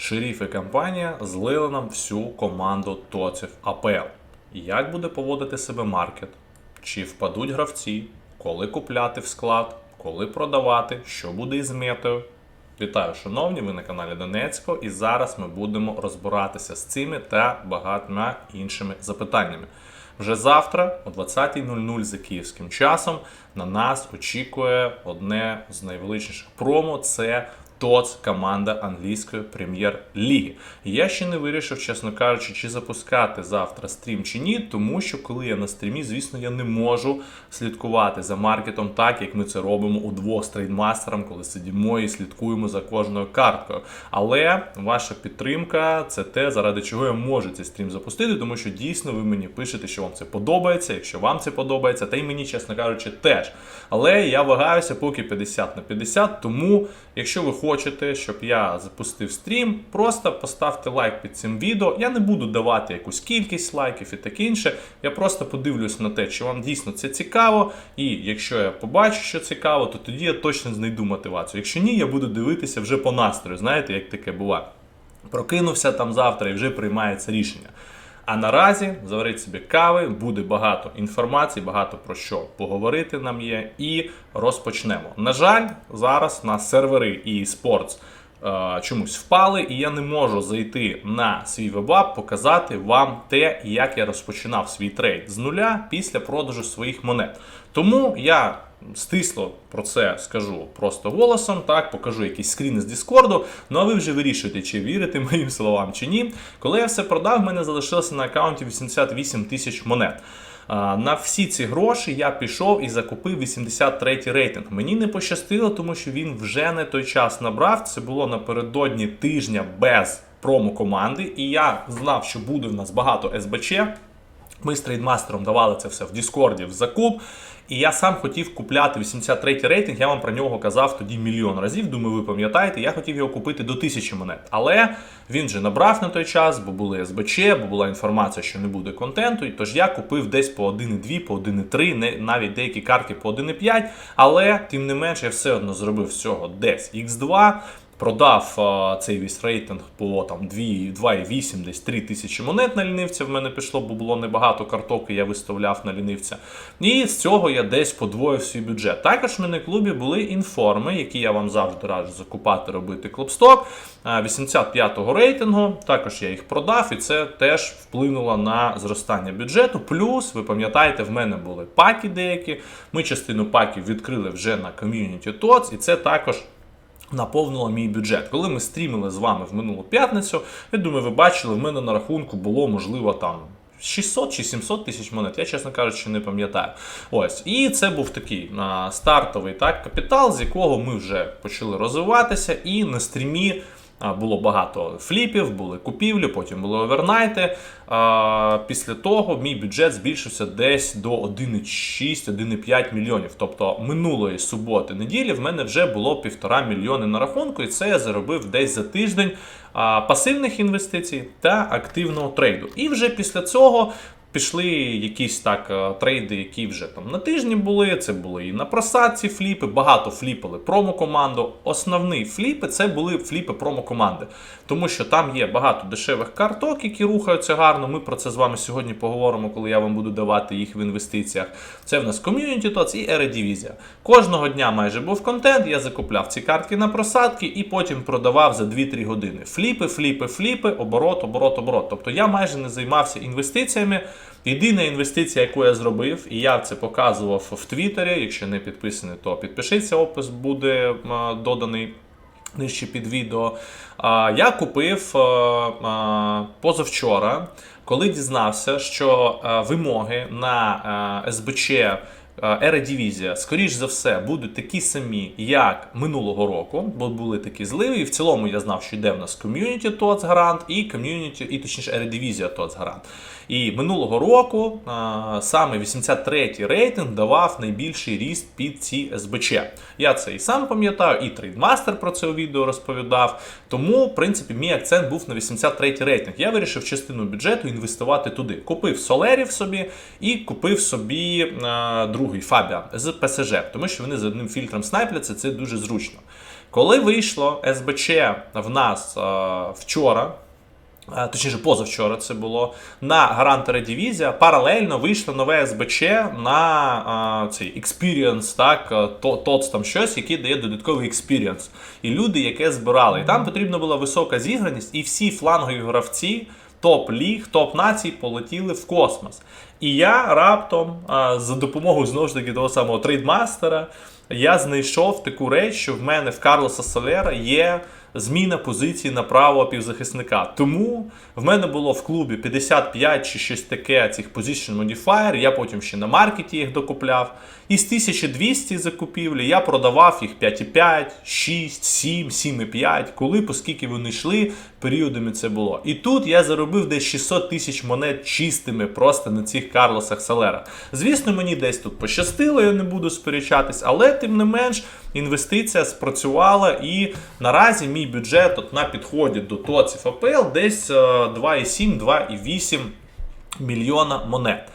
Шеріф і компанія злили нам всю команду тоців АПЛ. Як буде поводити себе маркет? Чи впадуть гравці? Коли купляти в склад? Коли продавати? Що буде із метою? Вітаю, шановні, ви на каналі Донецько, і зараз ми будемо розбиратися з цими та багатьма іншими запитаннями. Вже завтра, о 20.00 за київським часом, на нас очікує одне з найвеличніших промо це ТОЦ команда англійської прем'єр-ліги. Я ще не вирішив, чесно кажучи, чи запускати завтра стрім чи ні, тому що коли я на стрімі, звісно, я не можу слідкувати за маркетом так, як ми це робимо удвох з трейдмастером, коли сидимо і слідкуємо за кожною карткою. Але ваша підтримка це те, заради чого я можу цей стрім запустити, тому що дійсно ви мені пишете, що вам це подобається. Якщо вам це подобається, та й мені, чесно кажучи, теж. Але я вагаюся поки 50 на 50, тому якщо ви хочете, щоб я запустив стрім, просто поставте лайк під цим відео. Я не буду давати якусь кількість лайків і таке інше. Я просто подивлюсь на те, чи вам дійсно це цікаво. І якщо я побачу, що цікаво, то тоді я точно знайду мотивацію. Якщо ні, я буду дивитися вже по настрою. Знаєте, як таке буває. Прокинувся там завтра і вже приймається рішення. А наразі заваріть собі кави, буде багато інформації, багато про що поговорити нам є, і розпочнемо. На жаль, зараз на сервери і Sports е, чомусь впали, і я не можу зайти на свій вебап, показати вам те, як я розпочинав свій трейд з нуля після продажу своїх монет. Тому я стисло про це скажу просто голосом, так, покажу якісь скріни з Діскорду. Ну а ви вже вирішуєте, чи вірити моїм словам чи ні. Коли я все продав, в мене залишилося на аккаунті 88 тисяч монет. На всі ці гроші я пішов і закупив 83 рейтинг. Мені не пощастило, тому що він вже не той час набрав. Це було напередодні тижня без промо-команди, і я знав, що буде в нас багато СБЧ. Ми з трейдмастером давали це все в Діскорді в закуп. І я сам хотів купляти 83 рейтинг. Я вам про нього казав тоді мільйон разів. Думаю, ви пам'ятаєте, я хотів його купити до 1000 монет. Але він вже набрав на той час, бо були СБЧ, бо була інформація, що не буде контенту. Тож я купив десь по 1,2, по 1,3, не- навіть деякі картки по 1,5. Але тим не менше, я все одно зробив з цього десь X2. Продав а, цей весь рейтинг по там 2, 2,8, десь 3 тисячі монет на лінивця в мене пішло, бо було небагато карток, і я виставляв на лінивця. І з цього я десь подвоїв свій бюджет. Також в мене в клубі були інформи, які я вам завжди раджу закупати, робити клубсток. 85-го рейтингу. Також я їх продав, і це теж вплинуло на зростання бюджету. Плюс, ви пам'ятаєте, в мене були паки деякі. Ми частину паків відкрили вже на ком'юніті TOTS, і це також. Наповнило мій бюджет. Коли ми стрімили з вами в минулу п'ятницю, я думаю, ви бачили, в мене на рахунку було можливо там 600 чи 700 тисяч монет. Я, чесно кажучи, не пам'ятаю. Ось, і це був такий а, стартовий так, капітал, з якого ми вже почали розвиватися, і на стрімі. Було багато фліпів, були купівлі, потім були овернайти. Після того мій бюджет збільшився десь до 1,6-1,5 мільйонів. Тобто минулої суботи неділі в мене вже було півтора мільйони на рахунку, і це я заробив десь за тиждень пасивних інвестицій та активного трейду. І вже після цього. Пішли якісь так е, трейди, які вже там на тижні були. Це були і на просадці фліпи, багато фліпали промо-команду. Основні фліпи це були фліпи промо-команди. Тому що там є багато дешевих карток, які рухаються гарно. Ми про це з вами сьогодні поговоримо, коли я вам буду давати їх в інвестиціях. Це в нас ком'юніті TOTS і Eredivisia. Кожного дня майже був контент. Я закупляв ці картки на просадки і потім продавав за 2-3 години. Фліпи, фліпи, фліпи, оборот, оборот, оборот. Тобто я майже не займався інвестиціями. Єдина інвестиція, яку я зробив, і я це показував в Твіттері. Якщо не підписаний, то підпишіться, опис буде доданий. Нижче під відео. Я купив а, а, позавчора, коли дізнався, що вимоги на а, СБЧ Ередивізія, скоріш за все, будуть такі самі, як минулого року, бо були такі зливи. І в цілому я знав, що йде в нас ком'юніті TOTS гарант і ком'юніті, і точніше Ередивізія TOTS гарант. І минулого року а, саме 83-й рейтинг давав найбільший ріст під ці СБЧ. Я це і сам пам'ятаю, і трейдмастер про це у відео розповідав. Тому, в принципі, мій акцент був на 83-й рейтинг. Я вирішив частину бюджету інвестувати туди. Купив солерів собі і купив собі а, другий Фабіан з ПСЖ, тому що вони з одним фільтром снайпляться, це дуже зручно. Коли вийшло СБЧ в нас е, вчора, е, точніше позавчора це було, на гарантера дивізія, паралельно вийшло нове СБЧ на е, цей Experience, так, то, ТОЦ там щось, який дає додатковий Experience. І люди, яке збирали. І там потрібна була висока зіграність, і всі флангові гравці. Топ ліг, топ націй полетіли в космос. І я раптом, за допомогою знову ж таки того самого трейдмастера, я знайшов таку реч, що в мене в Карлоса Солера є зміна позиції на правого півзахисника. Тому в мене було в клубі 55 чи щось таке цих position modifier, я потім ще на маркеті їх докупляв. І з 1200 закупівлі я продавав їх 5,5, 6, 7, 7,5, коли, оскільки вони йшли, періодами це було. І тут я заробив десь 600 тисяч монет чистими просто на цих Карлосах Солера. Звісно, мені десь тут пощастило, я не буду сперечатись, але тим не менш інвестиція спрацювала і наразі мій бюджет от на підході до ТОЦів АПЛ десь е, 2,7-2,8 мільйона монет.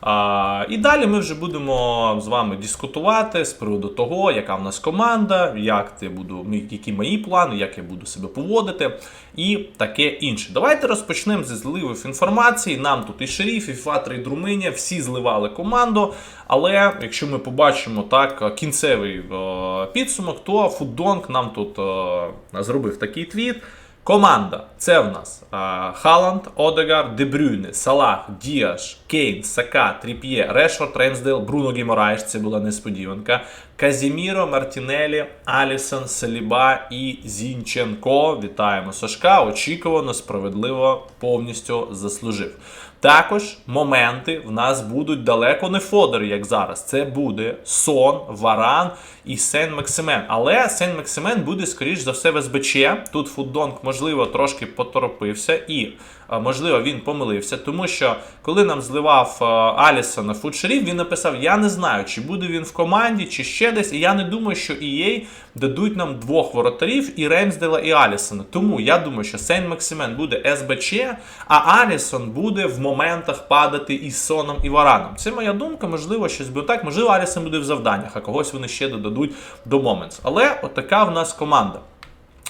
А, і далі ми вже будемо з вами дискутувати з приводу того, яка в нас команда, як я буду, які мої плани, як я буду себе поводити, і таке інше. Давайте розпочнемо зі зливів інформації. Нам тут і шеріф, і Фатри, і Друминя, всі зливали команду. Але якщо ми побачимо так кінцевий е, підсумок, то Фуддонг нам тут е, зробив такий твіт. Команда це в нас е, Халанд, Одегар, Дебрюйне, Салах, Діаш, Кейн, Сака, Тріп'є, Решфорд, Реймсдейл, Бруно Гімораєш, це була несподіванка. Казіміро, Мартінелі, Алісон, Саліба і Зінченко. Вітаємо Сашка. Очікувано, справедливо, повністю заслужив. Також моменти в нас будуть далеко не Фодор, як зараз. Це буде Сон, Варан і Сен Максимен. Але Сен Максимен буде, скоріш за все, в СБЧ. Тут Фуддонг, можливо, трошки поторопився і, е, можливо, він помилився, тому що коли нам зливав е, Алісона Фудшерів, він написав: Я не знаю, чи буде він в команді, чи ще десь. І я не думаю, що EA дадуть нам двох воротарів і Ремсдела, і Алісона. Тому я думаю, що Сейн Максимен буде СБЧ, а Алісон буде в моментах падати із Соном і Вараном. Це моя думка, можливо, щось буде так. Можливо, Алісон буде в завданнях, а когось вони ще додадуть до Моментс. Але отака в нас команда.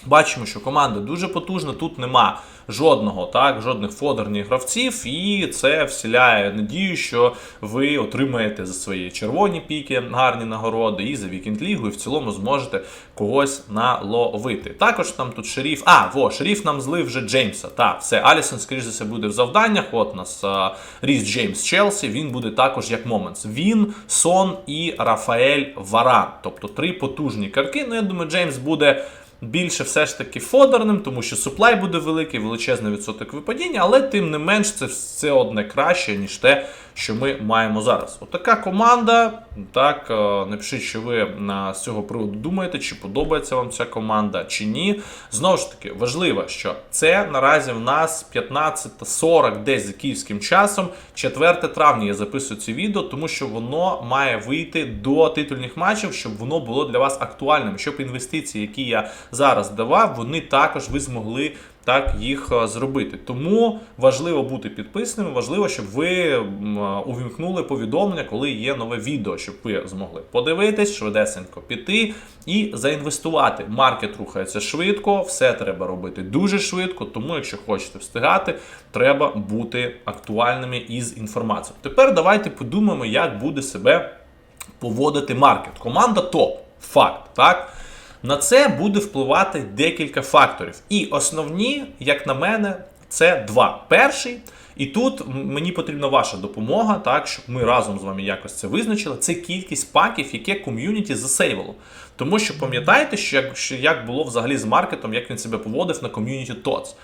Бачимо, що команда дуже потужна, тут нема жодного, так, жодних фодерних гравців, і це вселяє надію, що ви отримаєте за свої червоні піки гарні нагороди і за вікенд лігу, і в цілому зможете когось наловити. Також там тут шеріф. А, во, шеріф нам злив вже Джеймса. Так, все, Алісон, скоріш за все, буде в завданнях. От нас а, Ріс Джеймс Челсі, він буде також як Моментс. Він, Сон і Рафаель Варан. Тобто три потужні карки. Ну, я думаю, Джеймс буде більше все ж таки фодерним, тому що суплай буде великий, величезний відсоток випадіння, але тим не менш це все одне краще, ніж те, що ми маємо зараз. Отака команда. Так, е, напишіть, що ви з цього приводу думаєте, чи подобається вам ця команда, чи ні. Знову ж таки, важливо, що це наразі в нас 15.40 десь за київським часом. 4 травня я записую це відео, тому що воно має вийти до титульних матчів, щоб воно було для вас актуальним, щоб інвестиції, які я зараз давав, вони також ви змогли так їх е, зробити. Тому важливо бути підписаними, важливо, щоб ви е, увімкнули повідомлення, коли є нове відео, щоб ви змогли подивитись, швидесенько піти і заінвестувати. Маркет рухається швидко, все треба робити дуже швидко. Тому, якщо хочете встигати, треба бути актуальними із інформацією. Тепер давайте подумаємо, як буде себе поводити маркет. Команда топ. Факт, так? На це буде впливати декілька факторів. І основні, як на мене, це два. Перший, і тут мені потрібна ваша допомога, так, щоб ми разом з вами якось це визначили. Це кількість паків, яке ком'юніті засейвало. Тому що пам'ятаєте, що як, що як було взагалі з маркетом, як він себе поводив на ком'юніті TOTS.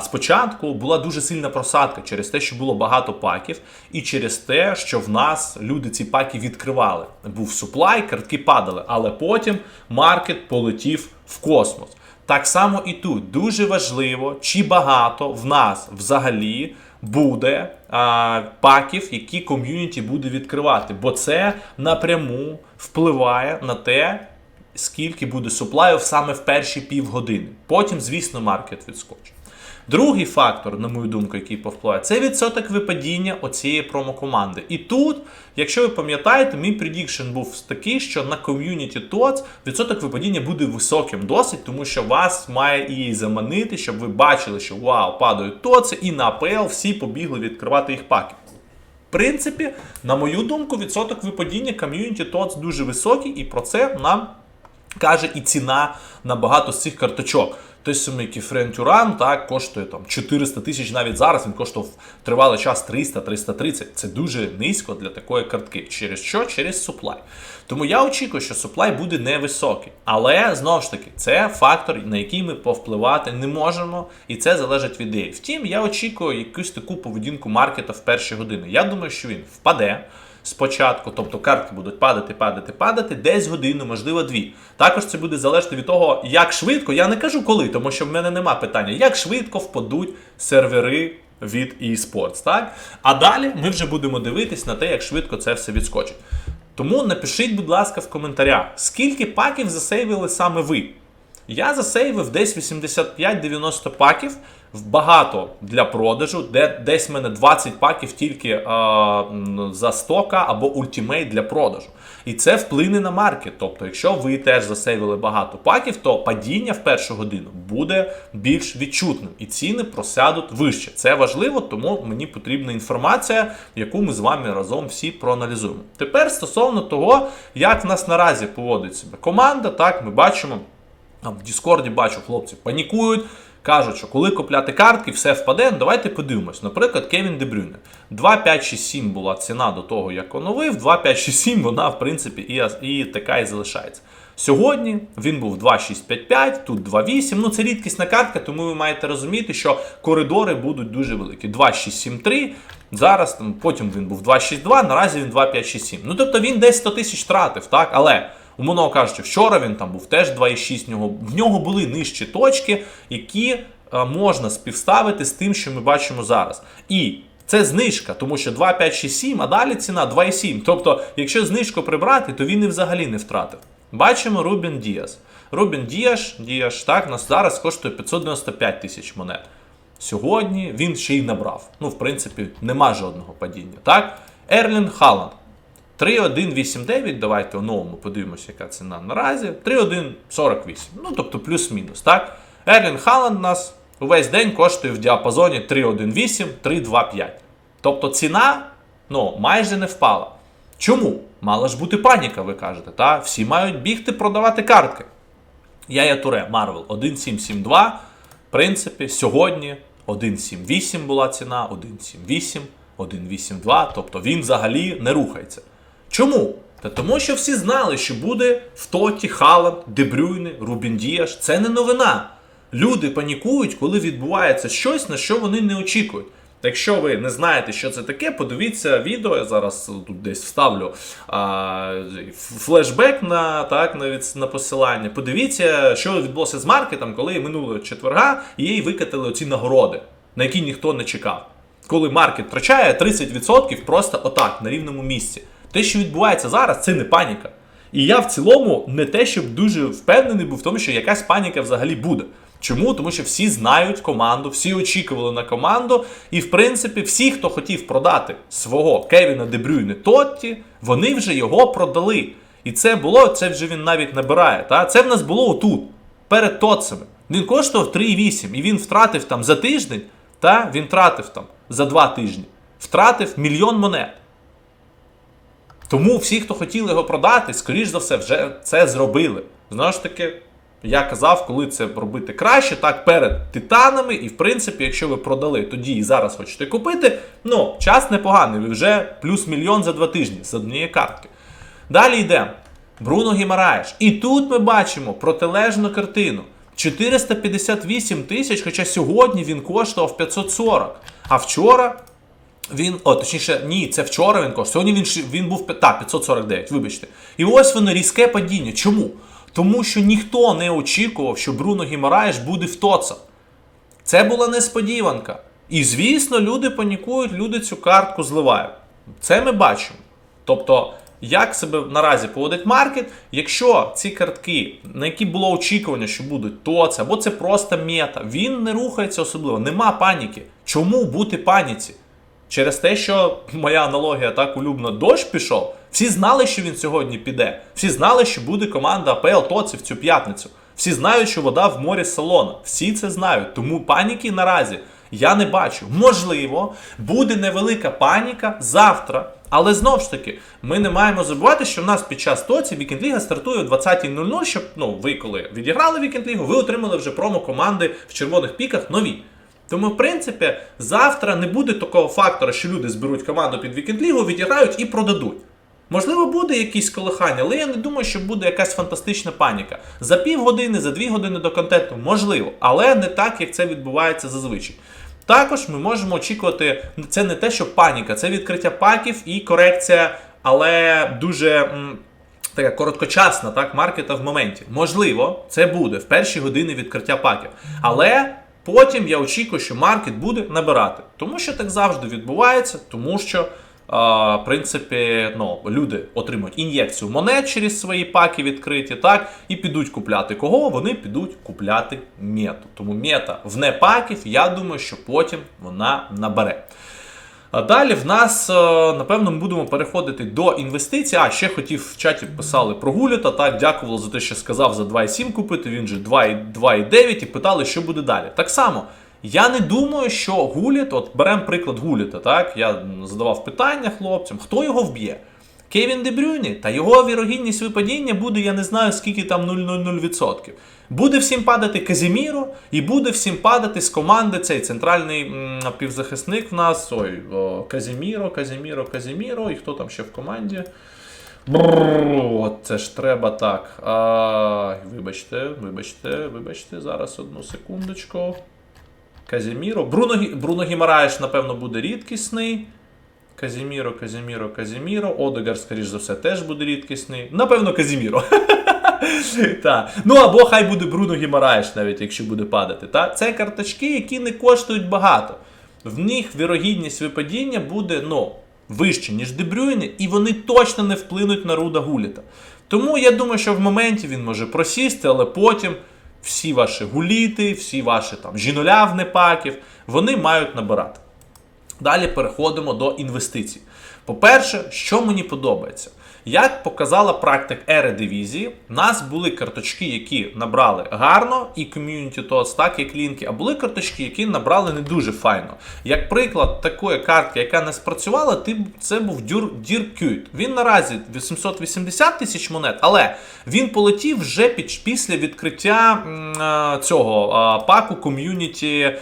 Спочатку була дуже сильна просадка через те, що було багато паків, і через те, що в нас люди ці паки відкривали. Був суплай, картки падали, але потім маркет полетів в космос. Так само і тут дуже важливо, чи багато в нас взагалі буде а, паків, які ком'юніті буде відкривати, бо це напряму впливає на те, скільки буде суплаю саме в перші півгодини. Потім, звісно, маркет відскочить. Другий фактор, на мою думку, який повпливає, це відсоток випадіння оцієї промокоманди. І тут, якщо ви пам'ятаєте, мій предікшн був такий, що на ком'юніті TOTS відсоток випадіння буде високим досить, тому що вас має її заманити, щоб ви бачили, що вау, падають TOTS, і на АПЛ всі побігли відкривати їх паки. В принципі, на мою думку, відсоток випадіння ком'юніті TOTS дуже високий, і про це нам каже і ціна на багато з цих карточок. Той самий Кіфрен Тюран так, коштує там 400 тисяч навіть зараз. Він коштував тривалий час 300-330. Це дуже низько для такої картки. Через що? Через суплай. Тому я очікую, що суплай буде невисокий. Але знову ж таки, це фактор, на який ми повпливати не можемо, і це залежить від ідеї. Втім, я очікую якусь таку поведінку маркета в перші години. Я думаю, що він впаде спочатку, тобто картки будуть падати, падати, падати, десь годину, можливо, дві. Також це буде залежати від того, як швидко, я не кажу коли, тому що в мене нема питання, як швидко впадуть сервери від eSports, так? А далі ми вже будемо дивитись на те, як швидко це все відскочить. Тому напишіть, будь ласка, в коментарях, скільки паків засейвили саме ви. Я засейвив десь 85-90 паків, багато для продажу, де десь в мене 20 паків тільки е, м, за стока або ультимейт для продажу. І це вплине на маркет. Тобто, якщо ви теж засейвили багато паків, то падіння в першу годину буде більш відчутним, і ціни просядуть вище. Це важливо, тому мені потрібна інформація, яку ми з вами разом всі проаналізуємо. Тепер стосовно того, як нас наразі поводить себе команда, так ми бачимо. В Діскорді бачу, хлопці панікують, кажуть, що коли купляти картки, все впаде. Ну, Давайте подивимось. Наприклад, Кевін Дебрюне. 2,567 була ціна до того, як оновив. 2,567 вона, в принципі, і, і така і залишається. Сьогодні він був 2,655, тут 2,8. Ну, це рідкісна картка, тому ви маєте розуміти, що коридори будуть дуже великі. 2,673. Зараз потім він був 2,62, наразі він 2,567. Ну тобто він десь 100 тисяч тратив, так? Але. Умовно кажучи, вчора він там був теж 2,6, в нього, в нього були нижчі точки, які е, можна співставити з тим, що ми бачимо зараз. І це знижка, тому що 2,567, а далі ціна 2,7. Тобто, якщо знижку прибрати, то він і взагалі не втратив. Бачимо Рубін Діас. Рубін Діаш, Діаш так, нас зараз коштує 595 тисяч монет. Сьогодні він ще й набрав. Ну, в принципі, нема жодного падіння. Так? Ерлін Халанд. 3,189, давайте оновимо, подивимося, яка ціна наразі. 3,148. Ну, тобто плюс-мінус. так? Ерлін Халанд нас увесь день коштує в діапазоні 3,18, 3,25. Тобто ціна ну, майже не впала. Чому? Мала ж бути паніка, ви кажете. Та? Всі мають бігти продавати картки. Я є Туре Марвел 1772. В принципі, сьогодні 1,78 була ціна, 1,78, 1,82. Тобто він взагалі не рухається. Чому? Та тому, що всі знали, що буде в Тоті, Халанд, Дебрюйне, Рубін Діаш. Це не новина. Люди панікують, коли відбувається щось, на що вони не очікують. Якщо ви не знаєте, що це таке, подивіться відео. Я зараз тут десь вставлю а, флешбек на так навіть на посилання. Подивіться, що відбулося з маркетом, коли минулого четверга їй викатили оці нагороди, на які ніхто не чекав. Коли маркет втрачає 30% просто отак на рівному місці. Те, що відбувається зараз, це не паніка. І я в цілому не те, щоб дуже впевнений був в тому, що якась паніка взагалі буде. Чому? Тому що всі знають команду, всі очікували на команду, і в принципі, всі, хто хотів продати свого Кевіна Дебрюйне Тотті, вони вже його продали. І це було, це вже він навіть набирає. Та? Це в нас було отут, перед Тотцями. Він коштував 3,8 і він втратив там за тиждень, та він втратив там за два тижні, втратив мільйон монет. Тому всі, хто хотіли його продати, скоріш за все, вже це зробили. Знову ж таки, я казав, коли це робити краще, так, перед титанами. І в принципі, якщо ви продали тоді і зараз хочете купити, ну, час непоганий, ви вже плюс мільйон за два тижні з однієї картки. Далі йдемо. Бруно Гімараєш. І тут ми бачимо протилежну картину. 458 тисяч, хоча сьогодні він коштував 540. А вчора він, о, точніше, ні, це вчора він коштував. Сьогодні він, він був та, 549, вибачте. І ось воно різке падіння. Чому? Тому що ніхто не очікував, що Бруно Гімараєш буде в тоцах. Це була несподіванка. І звісно, люди панікують, люди цю картку зливають. Це ми бачимо. Тобто як себе наразі поводить маркет. Якщо ці картки, на які було очікування, що будуть ТОЦ, або це просто мета, він не рухається особливо, нема паніки. Чому бути паніці? Через те, що моя аналогія так улюблена, дощ пішов. Всі знали, що він сьогодні піде. Всі знали, що буде команда АПЛ ТОЦів цю п'ятницю. Всі знають, що вода в морі солона. Всі це знають. Тому паніки наразі я не бачу. Можливо, буде невелика паніка завтра. Але знову ж таки, ми не маємо забувати, що в нас під час тоці Вікенд-ліга стартує о 20.00, щоб ну, ви коли відіграли Вікенд-лігу, ви отримали вже промо команди в червоних піках нові. Тому, в принципі, завтра не буде такого фактора, що люди зберуть команду під Вікенд-лігу, відіграють і продадуть. Можливо, буде якісь колихання, але я не думаю, що буде якась фантастична паніка. За півгодини, за дві години до контенту, можливо, але не так, як це відбувається зазвичай. Також ми можемо очікувати, це не те, що паніка, це відкриття паків і корекція, але дуже м, така короткочасна, так, маркета в моменті. Можливо, це буде в перші години відкриття паків. Але потім я очікую, що маркет буде набирати. Тому що так завжди відбувається, тому що. В принципі, ну, люди отримують ін'єкцію монет через свої паки відкриті, так, і підуть купляти кого? Вони підуть купляти мету. Тому мета вне паків, я думаю, що потім вона набере. Далі в нас, е, напевно, ми будемо переходити до інвестицій. А ще хотів в чаті писали про Гуліта. Так, дякувало за те, що сказав за 2,7 купити. Він же 2,9 і питали, що буде далі. Так само. Я не думаю, що Гуліт, от беремо приклад Гуліта, так? Я задавав питання хлопцям, хто його вб'є? Кевін Дебрюні, та його вірогідність випадіння буде, я не знаю, скільки там 0,00%. Буде всім падати Казіміро, і буде всім падати з команди цей центральний м, півзахисник в нас. Ой, о, Казіміро, Казіміро, Казіміро, і хто там ще в команді? Бррр, це ж треба так. А, вибачте, вибачте, вибачте, зараз одну секундочку. Казіміро. Бруно, Бруно Гімараєш, напевно, буде рідкісний. Казіміро, Казіміро, Казіміро. Одегар, скоріш за все, теж буде рідкісний. Напевно, Казіміро. Та. Ну або хай буде Бруно Гімараєш, навіть якщо буде падати. Та? Це карточки, які не коштують багато. В них вірогідність випадіння буде ну, вище, ніж Дебрюйне, і вони точно не вплинуть на Руда Гуліта. Тому я думаю, що в моменті він може просісти, але потім всі ваші гуліти, всі ваші там жіноля паків, вони мають набирати. Далі переходимо до інвестицій. По-перше, що мені подобається? Як показала практика ери дивізії, у нас були карточки, які набрали гарно, і ком'юніті TOTS, так як лінки, а були карточки, які набрали не дуже файно. Як приклад такої картки, яка не спрацювала, ти- це був Дюр, Діркют. Він наразі 880 тисяч монет, але він полетів вже під, після відкриття е, цього е, паку ком'юніті.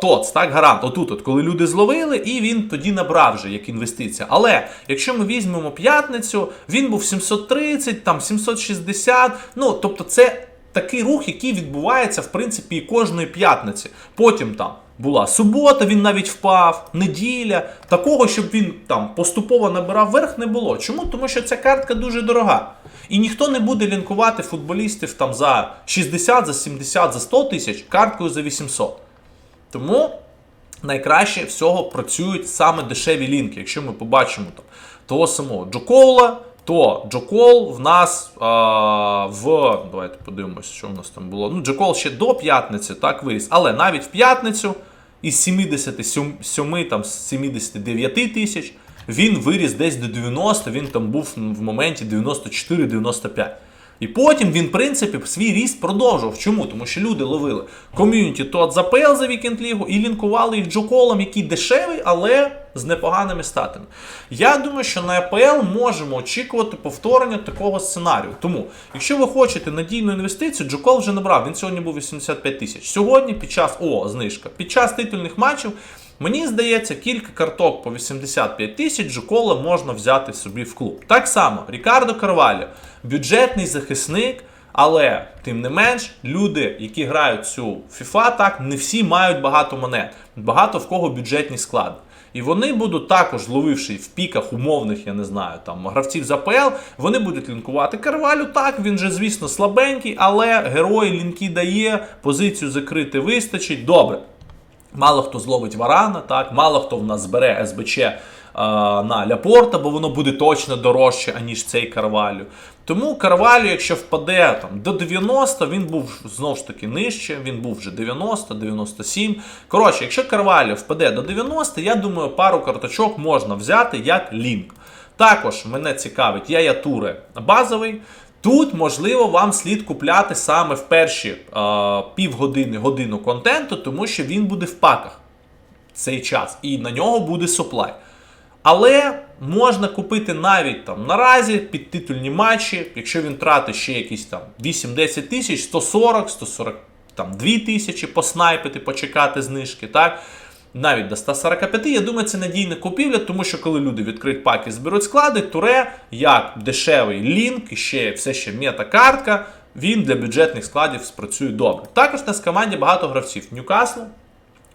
ТОЦ, так, гарант, отут, от, коли люди зловили, і він тоді набрав вже як інвестиція. Але якщо ми візьмемо п'ятницю, він був 730, там 760. Ну, тобто, це такий рух, який відбувається, в принципі, кожної п'ятниці. Потім там. Була субота, він навіть впав, неділя. Такого, щоб він там поступово набирав верх, не було. Чому? Тому що ця картка дуже дорога. І ніхто не буде лінкувати футболістів там за 60, за 70, за 100 тисяч карткою за 800. Тому найкраще всього працюють саме дешеві лінки. Якщо ми побачимо там того самого Джокола, то Джокол в нас а, в. Давайте подивимося, що в нас там було. Ну, Джокол ще до п'ятниці так виріс. Але навіть в п'ятницю із 77, там, з 79 тисяч він виріс десь до 90, він там був в моменті 94-95. І потім він, в принципі, свій ріст продовжував. Чому? Тому що люди ловили ком'юніті тот за ПЛ за вікенд лігу і лінкували їх джоколом, який дешевий, але з непоганими статами. Я думаю, що на АПЛ можемо очікувати повторення такого сценарію. Тому, якщо ви хочете надійну інвестицію, Джокол вже набрав. Він сьогодні був 85 тисяч. Сьогодні, під час о, знижка, під час титульних матчів. Мені здається, кілька карток по 85 тисяч Джокола можна взяти собі в клуб. Так само, Рікардо Карваліо, бюджетний захисник, але тим не менш, люди, які грають цю FIFA, так не всі мають багато монет. Багато в кого бюджетні склади. І вони будуть також, ловивши в піках умовних, я не знаю, там гравців з АПЛ, вони будуть лінкувати Карвалю. Так, він же, звісно, слабенький, але герой лінки дає, позицію закрити вистачить. Добре. Мало хто зловить варана, так, мало хто в нас збере СБЧ на Ляпорта, бо воно буде точно дорожче, аніж цей Карвалю. Тому Карвалю, якщо впаде там, до 90, він був знову ж таки нижче, він був вже 90, 97. Коротше, якщо Карвалю впаде до 90, я думаю, пару карточок можна взяти як лінк. Також мене цікавить Яя Туре базовий. Тут, можливо, вам слід купляти саме в перші е, півгодини годину контенту, тому що він буде в паках цей час, і на нього буде суплай. Але можна купити навіть там наразі підтитульні матчі, якщо він тратить ще якісь там 8-10 тисяч, 140, 140 там 2 тисячі поснайпити, почекати знижки, так? Навіть до 145, я думаю, це надійна купівля, тому що коли люди відкриють паки, зберуть склади, туре як дешевий лінк, і ще все ще мета-картка, він для бюджетних складів спрацює добре. Також у нас команді багато гравців Ньюкаслу.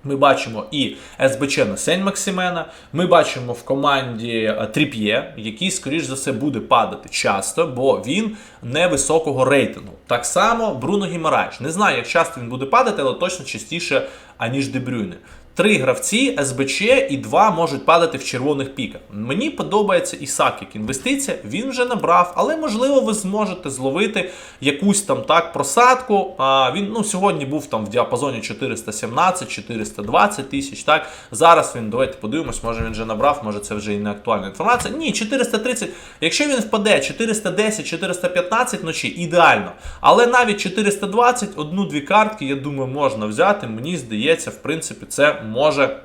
Ми бачимо і СБЧ на Сень Максимена. Ми бачимо в команді е, Тріп'є, який, скоріш за все, буде падати часто, бо він невисокого рейтингу. Так само Бруно Гімараєш. Не знаю, як часто він буде падати, але точно частіше, аніж Дебрюйне. Три гравці СБЧ і два можуть падати в червоних піках. Мені подобається Ісак як інвестиція, він вже набрав, але можливо ви зможете зловити якусь там так просадку. А він ну сьогодні був там в діапазоні 417-420 тисяч. Так зараз він давайте подивимось, може він вже набрав, може це вже і не актуальна інформація. Ні, 430. Якщо він впаде 410-415 ночі, ідеально. Але навіть 420, одну-дві картки, я думаю, можна взяти. Мені здається, в принципі, це може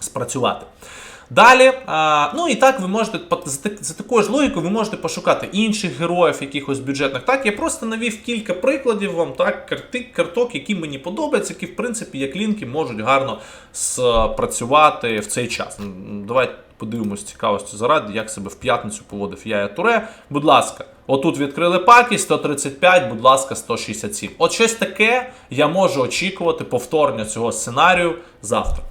спрацювати. Далі, ну і так ви можете за, такою ж логікою, ви можете пошукати інших героїв, якихось бюджетних. Так, я просто навів кілька прикладів вам так, карти, карток, які мені подобаються, які в принципі як лінки можуть гарно спрацювати в цей час. Давайте подивимось цікавості заради, як себе в п'ятницю поводив я Туре. Будь ласка, отут відкрили паки 135, будь ласка, 167. От щось таке я можу очікувати повторення цього сценарію завтра.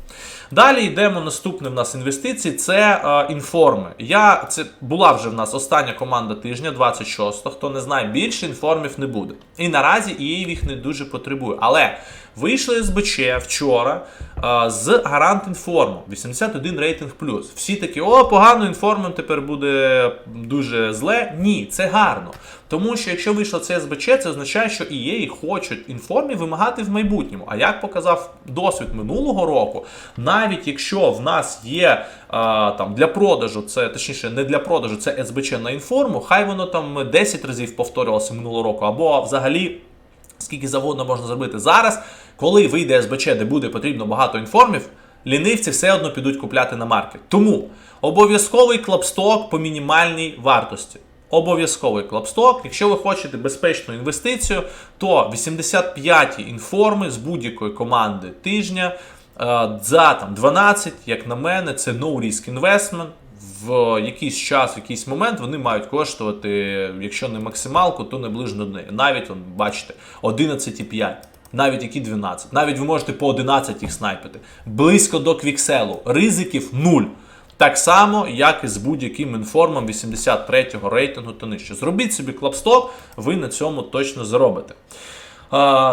Далі йдемо наступне в нас інвестиції. Це е, інформи. Я це була вже в нас остання команда тижня, 26-го. Хто не знає, більше інформів не буде. І наразі EA їх не дуже потребує. Але вийшли з БЧ вчора е, з гарант інформу 81 рейтинг плюс. Всі такі, о, погано інформом тепер буде дуже зле. Ні, це гарно. Тому що якщо вийшло СБЧ, це означає, що EA хочуть інформі вимагати в майбутньому. А як показав досвід минулого року, навіть якщо в нас є а, там для продажу, це точніше не для продажу, це СБЧ на інформу, хай воно там 10 разів повторювалося минулого року, або взагалі. Скільки завгодно можна зробити зараз, коли вийде СБЧ, де буде потрібно багато інформів, лінивці все одно підуть купляти на маркет. Тому обов'язковий клапсток по мінімальній вартості. Обов'язковий клапсток. Якщо ви хочете безпечну інвестицію, то 85 інформи з будь-якої команди тижня е, за там 12, як на мене, це no risk investment. В якийсь час, в якийсь момент вони мають коштувати, якщо не максималку, то наближно до неї. Навіть, он, бачите, 11,5. Навіть які 12. Навіть ви можете по 11 їх снайпити. Близько до квікселу. Ризиків 0. Так само, як і з будь-яким інформом 83-го рейтингу та нижче. Зробіть собі клапсток, ви на цьому точно заробите.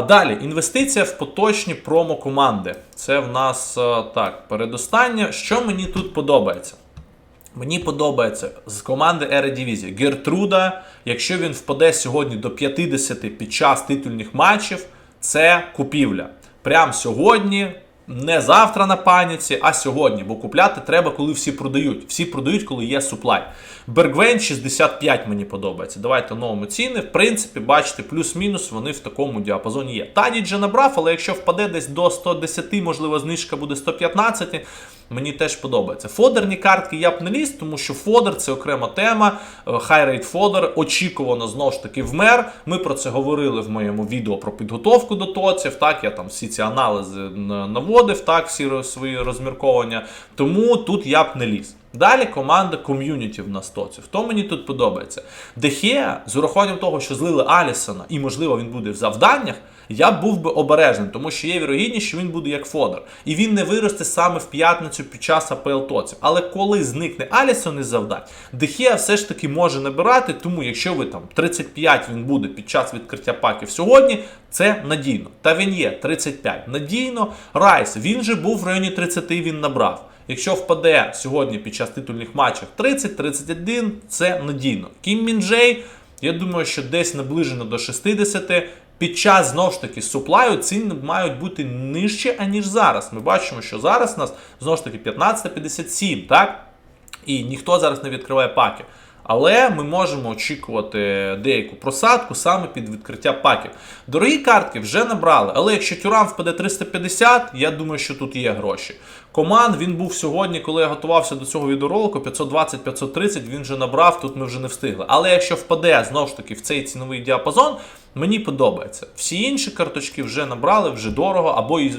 Далі, інвестиція в поточні промо-команди. Це в нас так, передостання. Що мені тут подобається? Мені подобається з команди Ередивізії Гертруда. Якщо він впаде сьогодні до 50 під час титульних матчів, це купівля. Прям сьогодні, не завтра на паніці, а сьогодні. Бо купляти треба, коли всі продають. Всі продають, коли є суплай. Бергвейн 65 мені подобається. Давайте новими ціни. В принципі, бачите, плюс-мінус вони в такому діапазоні є. Таніт же набрав, але якщо впаде десь до 110, можливо, знижка буде 115. Мені теж подобається. Фодерні картки я б не ліз, тому що фодер це окрема тема. Хайрейт фодер очікувано знову ж таки вмер. Ми про це говорили в моєму відео про підготовку до тоців. Так, я там всі ці аналізи наводив, так, всі свої розмірковання. Тому тут я б не ліз. Далі команда ком'юніті в нас тоці. Хто мені тут подобається? Дехе, з урахуванням того, що злили Алісона, і можливо він буде в завданнях, я був би обережним, тому що є вірогідність, що він буде як Фодор. І він не виросте саме в п'ятницю під час АПЛ тоців. Але коли зникне Алісон із завдань, Дехе все ж таки може набирати, тому якщо ви там 35 він буде під час відкриття паків сьогодні, це надійно. Та він є 35. Надійно. Райс, він же був в районі 30, він набрав. Якщо впаде сьогодні під час титульних матчів 30-31, це надійно. Кім Мінджей, я думаю, що десь наближено до 60. Під час знову ж таки суплаю ціни мають бути нижче, аніж зараз. Ми бачимо, що зараз у нас знову ж таки 15-57, так? І ніхто зараз не відкриває паки. Але ми можемо очікувати деяку просадку саме під відкриття паків. Дорогі картки вже набрали, але якщо Тюрам впаде 350, я думаю, що тут є гроші. Команд він був сьогодні, коли я готувався до цього відеоролику, 520-530 він вже набрав, тут ми вже не встигли. Але якщо впаде знову ж таки в цей ціновий діапазон, мені подобається. Всі інші карточки вже набрали, вже дорого, або і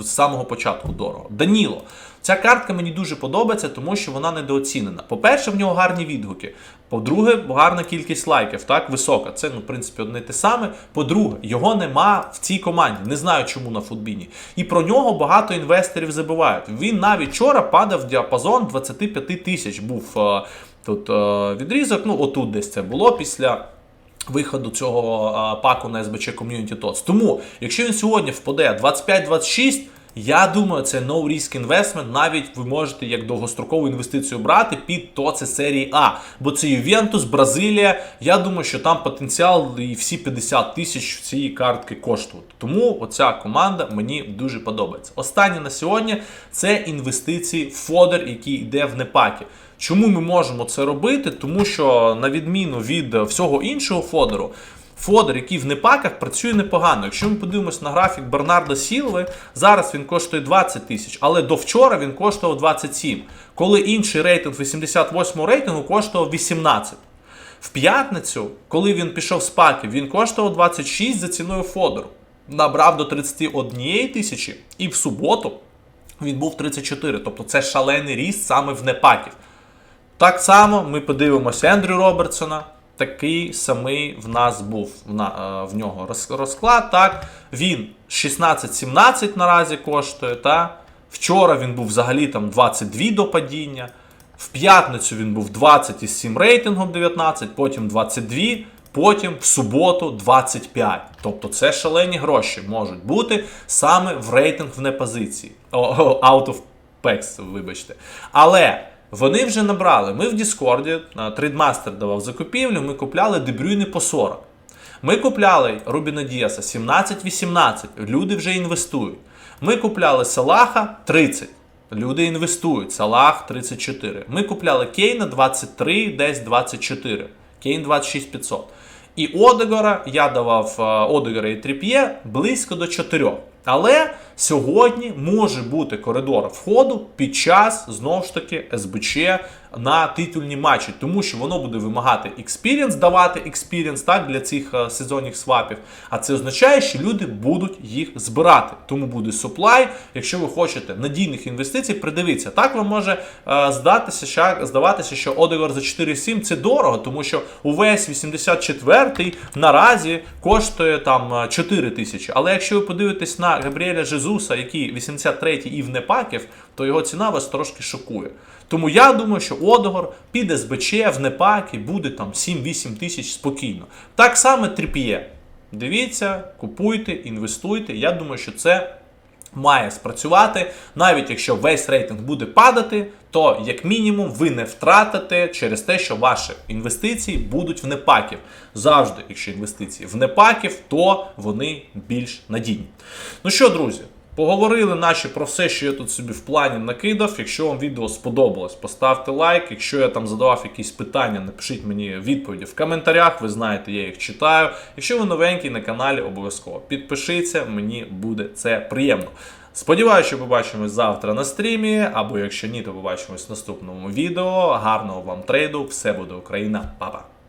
з самого початку дорого. Даніло. Ця картка мені дуже подобається, тому що вона недооцінена. По-перше, в нього гарні відгуки. По-друге, гарна кількість лайків, так, висока. Це, ну, в принципі, одне те саме. По-друге, його нема в цій команді. Не знаю, чому на футбіні. І про нього багато інвесторів забувають. Він навіть вчора падав в діапазон 25 тисяч. Був е, тут е, відрізок. Ну, отут десь це було після. Виходу цього а, паку на СБЧ Community TOTS. Тому, якщо він сьогодні впаде 25-26, я думаю, це no risk investment. Навіть ви можете як довгострокову інвестицію брати під ТОЦи серії А. Бо це Ювентус, Бразилія. Я думаю, що там потенціал і всі 50 тисяч цієї картки коштують. Тому оця команда мені дуже подобається. Останнє на сьогодні це інвестиції в Фодер, який йде в непакі. Чому ми можемо це робити? Тому що, на відміну від всього іншого фодеру, фодер, який в непаках, працює непогано. Якщо ми подивимось на графік Бернарда Сілви, зараз він коштує 20 тисяч, але до вчора він коштував 27, коли інший рейтинг 88 рейтингу коштував 18. В п'ятницю, коли він пішов з паків, він коштував 26 за ціною фодеру. Набрав до 31 тисячі, і в суботу він був 34. Тобто це шалений ріст саме в непаків. Так само ми подивимося Ендрю Робертсона. Такий самий в нас був в, е, нього розклад. Так, він 16-17 наразі коштує. Та? Вчора він був взагалі там 22 до падіння. В п'ятницю він був 20 із 7 рейтингом 19, потім 22, потім в суботу 25. Тобто це шалені гроші можуть бути саме в рейтинг в позиції. О, о, out of packs, вибачте. Але вони вже набрали. Ми в Діскорді, трейдмастер давав закупівлю, ми купляли дебрюйни по 40. Ми купляли Рубіна Діаса 17-18. Люди вже інвестують. Ми купляли Салаха 30. Люди інвестують. Салах 34. Ми купляли Кейна 23, десь 24. Кейн 26 500. І Одегора я давав е, Одегора і Тріп'є близько до 4. Але сьогодні може бути коридор входу під час знову ж таки СБЧ на титульні матчі, тому що воно буде вимагати експірієнс, давати експірієнс так для цих е, сезонних свапів. А це означає, що люди будуть їх збирати. Тому буде суплай. Якщо ви хочете надійних інвестицій, придивіться. Так вам може е, здатися, що, здаватися, що Одегор за 4,7 це дорого, тому що увесь 84-й наразі коштує там 4 тисячі. Але якщо ви подивитесь на Габріеля Жезуса, який 83-й і в непаків, то його ціна вас трошки шокує. Тому я думаю, що Одогор піде з БЧ в непаки буде там 7-8 тисяч спокійно. Так само Тріп'є. Дивіться, купуйте, інвестуйте. Я думаю, що це має спрацювати. Навіть якщо весь рейтинг буде падати, то як мінімум ви не втратите через те, що ваші інвестиції будуть в непаків. Завжди, якщо інвестиції в непаків, то вони більш надійні. Ну що, друзі? Поговорили наші про все, що я тут собі в плані накидав. Якщо вам відео сподобалось, поставте лайк. Якщо я там задавав якісь питання, напишіть мені відповіді в коментарях. Ви знаєте, я їх читаю. Якщо ви новенький на каналі, обов'язково підпишіться, мені буде це приємно. Сподіваюся, що побачимось завтра на стрімі, або якщо ні, то побачимось в наступному відео. Гарного вам трейду! Все буде Україна, Па-па!